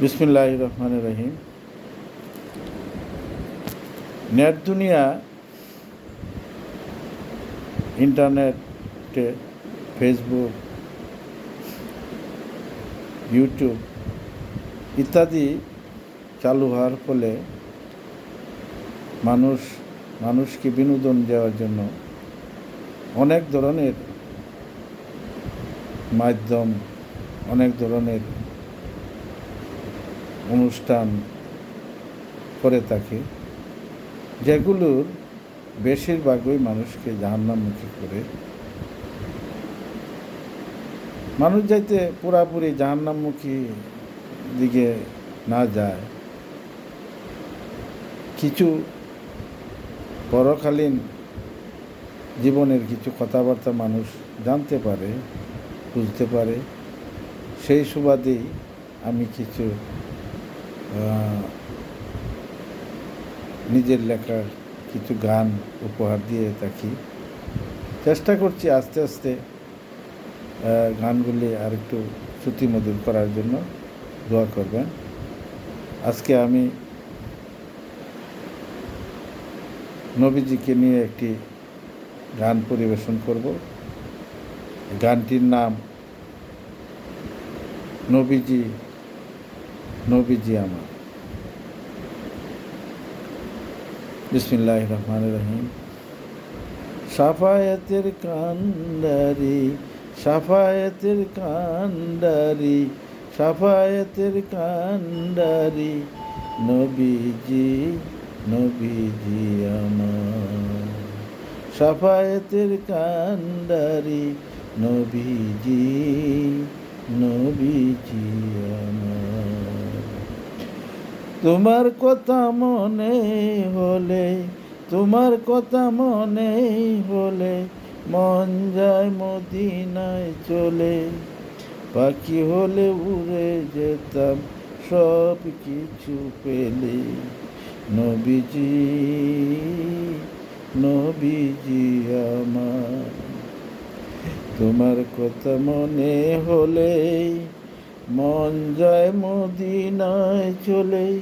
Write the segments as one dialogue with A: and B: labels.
A: বিসমিল্লাহ রহমান রহিম নেট দুনিয়া ইন্টারনেটে, ফেসবুক, ইউটিউব ইত্যাদি চালু হওয়ার ফলে মানুষ, মানুষকে বিনোদন দেওয়ার জন্য অনেক ধরনের মাধ্যম, অনেক ধরনের অনুষ্ঠান করে থাকে, যেগুলোর বেশিরভাগই মানুষকে জাহান্নামুখী করে। মানুষ যাইতে পুরাপুরি জাহান্নামুখী দিকে না যায়। কিছু পরকালীন জীবনের কিছু কথাবার্তা মানুষ জানতে পারে, বুঝতে পারে। সেই সুবাদেই আমি কিছু নিজের লেখার কিছু গান উপহার দিয়ে থাকি। চেষ্টা করছি আস্তে আস্তে গানগুলি আর একটু শ্রুতিমধুর করার জন্য দোয়া করবেন। আজকে আমি নবীজিকে নিয়ে একটি গান পরিবেশন করব। গানটির নাম নবীজি নবীজি আমার। বিসমিল্লাহ রহমান রহিম। সাফায়াতের কান্ডারি সাফায়াতের কান্ডারি সাফায়াতের কান্ডারি, নবীজি নবীজি আমার। সাফায়াতের কান্ডারি, নবীজি নবীজি আমার। তোমার কথা মনে হলে, তোমার কথা মনে হলে মন যায় মদিনায় চলে। পাখি হলে উড়ে যেতাম, সব কিছু পেলে। নবীজি নবীজি আমার। তোমার কথা মনে হলে মন যায় মদিনায় চলে,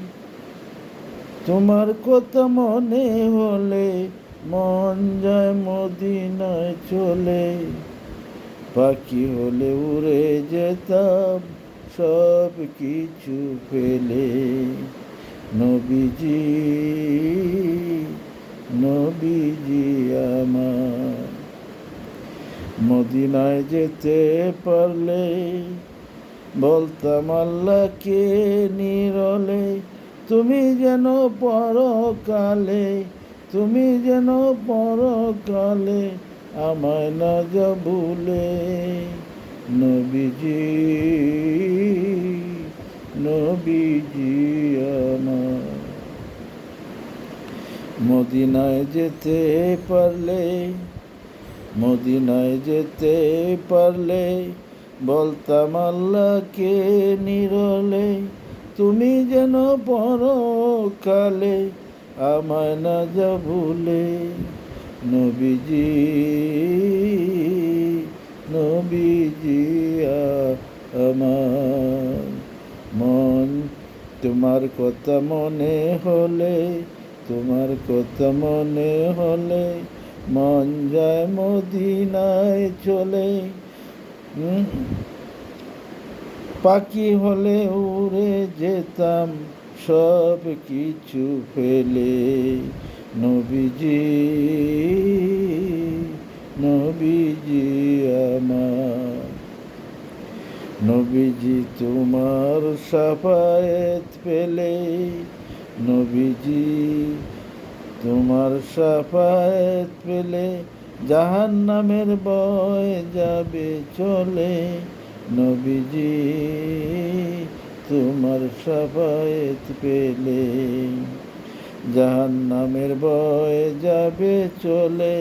A: তোমার কথা মনে হলে মন যায় মদিনায় চলে। পাখি হলে উড়ে যেতাম, সব কিছু ফেলে। নবীজি নবীজি আমার। মদিনায় যেতে পারলে বলতাম, আল্লাহকে নিরলে তুমি যেন পরকালে, তুমি যেন পরকালে আমায় না যা ভুলে। নবীজি নবীজি আমার। মদিনায় যেতে পারলে, মদিনায় যেতে পারলে বলতাম আল্লাহকে নিরলে, তুমি যেন পরকালে আমায় না যা ভুলে নবীজি নবীজি, আমার মন তোমার কথা মনে হলে, তোমার কথা মনে হলে, মন যায় মদিনায় চলে। পাখি হলে উড়ে যেতাম, সব কিছু ফেলে। নবীজি নবীজি আমার। নবীজি তোমার সাফায়েত পেলে। নবীজি তোমার সাফায়েত পেলে। জাহান নামের বয় যাবে চলে নবীজি, তোমার সাফায়েত পেলে। জাহান নামের বয় যাবে চলে,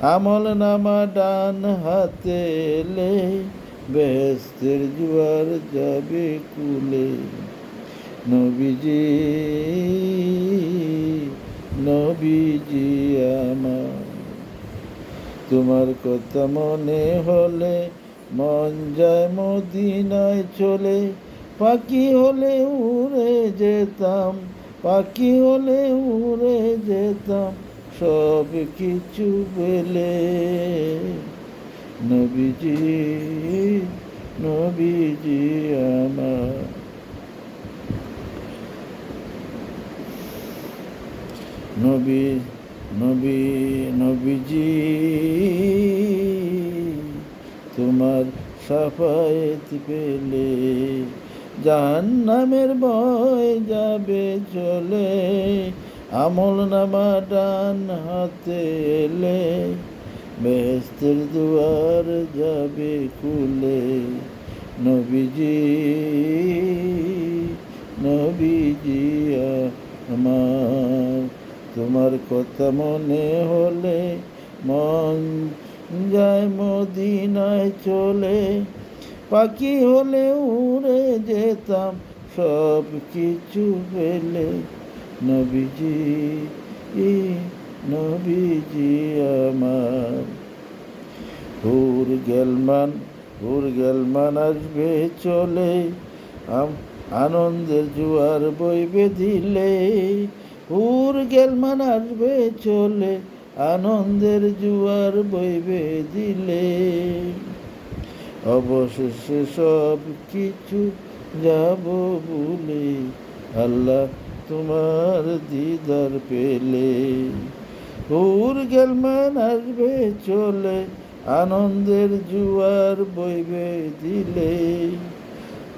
A: আমল নামা ডান হাতে এলে বেহেস্তের জুয়ার যাবে কুলে। নবীজি নবীজি আমার তোমার কথা মনে হলে, মন যায় মদিনায় চলে। পাখি হলে উড়ে যেতাম, পাখি হলে উড়ে যেতাম, সব কিছু পেলে। নবীজি নবীজি আমার। নবী নবী, নবীজি, তোমার সাফায়েত পেলে জাহান্নামের ভয় যাবে চলে, আমল নামা ডান হাতে এলে বেহেস্তের দুয়ার যাবে খুলে। নবীজি নবীজি আমার তোমার কথা মনে হলে মন যায় মদিনায় চলে। পাখি হলে উড়ে যেতাম, সব কিছু পেলে নবীজি, ই নবীজি আমার। হুর গেলমান হুর গেলমান আসবে চলে। আনন্দের জোয়ার বইবে দিলে। হুর গেলমান আসবে চলে আনন্দের জুয়ার বইবে দিলে অবশেষে সব কিছু যাব বলে আল্লাহ তোমার দিদার পেলে। হুর গেলমান আসবে চলে আনন্দের জুয়ার বইবে দিলে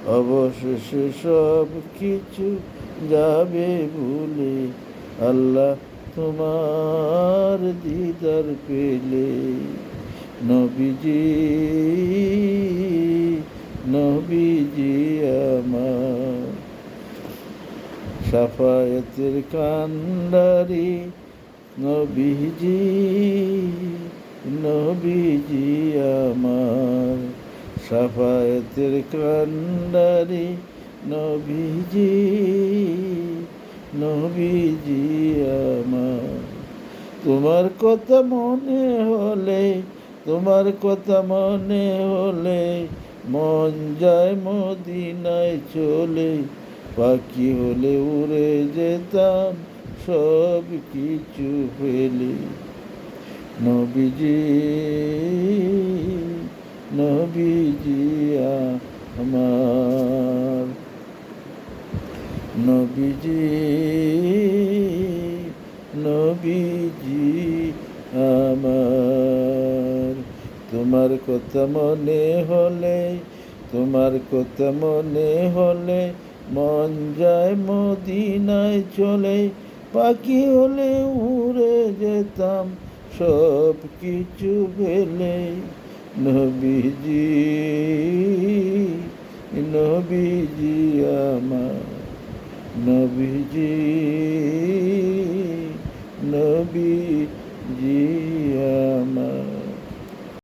A: অবশেষে সব কিছু যাবে ভুলে আল্লাহ তোমার দিদার পেলে। নবীজি নবীজি আমার। সাফায়াতের কান্ডারি, নবীজি নবীজি আমার। সাফায়াতের কান্ডারি নবীজি নবীজি আমার। তোমার কথা মনে হলে, তোমার কথা মনে হলে, মন যায় মদিনায় চলে। পাখি হলে উড়ে যেতাম, সব কিছু পেলে নবীজি নবীজি আমার। নবীজি নবীজি আমার। তোমার কথা মনে হলে, তোমার কথা মনে হলে মন যায় মদিনায় চলে। পাখি হলে উড়ে যেতাম সব কিছু পেলে নবীজি নবীজি আমার। নবীজি নবীজি আমার